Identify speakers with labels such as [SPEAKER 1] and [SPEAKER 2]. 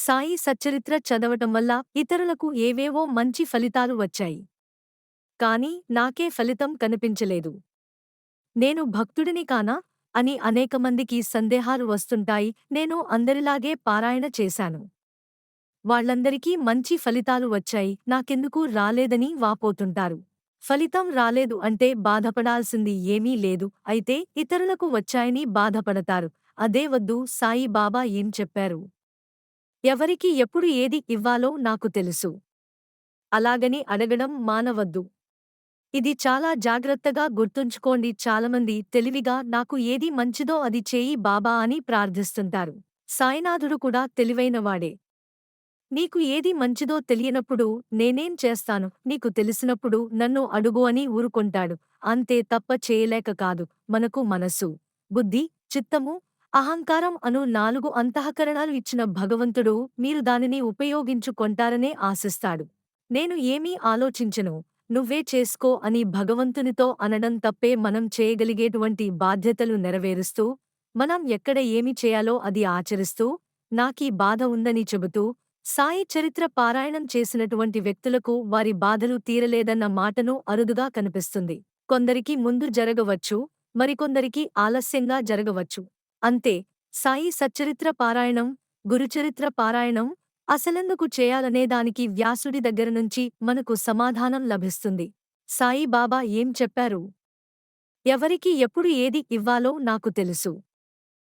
[SPEAKER 1] సాయి సచ్చరిత్ర చదవటం వల్ల ఇతరులకు ఏవేవో మంచి ఫలితాలు వచ్చాయి. కాని నాకే ఫలితం కనిపించలేదు. నేను భక్తుడిని కానా? అని అనేకమందికి సందేహాలు వస్తుంటాయి. నేను అందరిలాగే పారాయణ చేశాను. వాళ్ళందరికీ మంచి ఫలితాలు వచ్చాయి. నాకెందుకు రాలేదని వాపోతుంటారు. ఫలితం రాలేదు అంటే బాధపడాల్సింది ఏమీ లేదు. అయితే ఇతరులకు వచ్చాయని బాధపడతారు. అదే వద్దు సాయి బాబా ఏం చెప్పారు? ఎవరికి ఎప్పుడు ఏది ఇవ్వాలో నాకు తెలుసు. అలాగని అడగడం మానవద్దు. ఇది చాలా జాగ్రత్తగా గుర్తుంచుకోండి. చాలామంది తెలివిగా నాకు ఏది మంచిదో అది చేయి బాబా అని ప్రార్థిస్తుంటారు. సాయినాథుడు కూడా తెలివైనవాడే. నీకు ఏది మంచిదో తెలియనప్పుడు నేనేం చేస్తాను? నీకు తెలిసినప్పుడు నన్ను అడుగు అని ఊరుకొంటాడు. అంతే తప్ప చేయలేక కాదు. మనకు మనసు బుద్ధి చిత్తము అహంకారం అను నాలుగు అంతఃకరణాలు ఇచ్చిన భగవంతుడు మీరు దానిని ఉపయోగించుకొంటారనే ఆశిస్తాడు. నేను ఏమీ ఆలోచించను. నువ్వే చేసుకో అని భగవంతునితో అనడం తప్పే మనం చేయగలిగేటువంటి బాధ్యతలు నెరవేరుస్తూ మనం ఎక్కడ ఏమి చేయాలో అది ఆచరిస్తూ నాకీ బాధ ఉందని చెబుతూ సాయి చరిత్ర పారాయణం చేసినటువంటి వ్యక్తులకు వారి బాధలు తీరలేదన్న మాటను అరుదుగా కనిపిస్తుంది. కొందరికి ముందు జరగవచ్చు మరికొందరికి ఆలస్యంగా జరగవచ్చు. అంతే. సాయి సచ్చరిత్ర పారాయణం గురుచరిత్ర పారాయణం అసలెందుకు చేయాలనేదానికి వ్యాసుడి దగ్గర నుంచి మనకు సమాధానం లభిస్తుంది. సాయి బాబా ఏం చెప్పారు? ఎవరికి ఎప్పుడు ఏది ఇవ్వాలో నాకు తెలుసు.